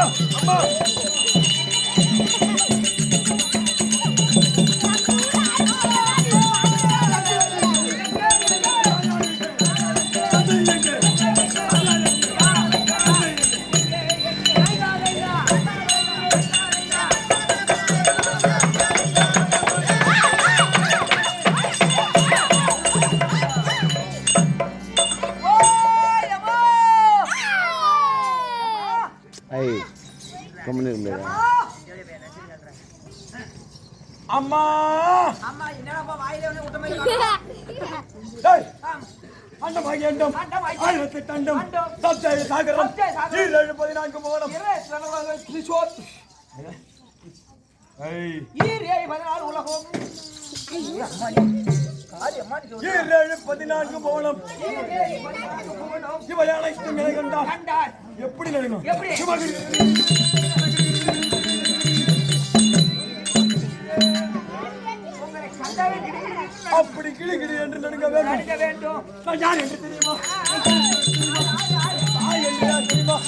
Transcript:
அம்மா ஐய் கம்மனு இருந்தது அம்மா அம்மா என்னடா வாயில வந்து விட்ட மாதிரி டேய் அண்டம் ஆகிய அண்டம் சாகரம். ஈரேழு பதினான்கு மோனம் பதினாலு உலகம். ஈரேழு பதினான்கு. இவை அனைத்தும் நிலை கண்டார் கண்டார். எப்படி கிடுகிடு அப்படி கிளி கிளி என்று நடுங்க வேண்டும். நான் யார் என்று தெரியுமா? யார் தெரியுமா?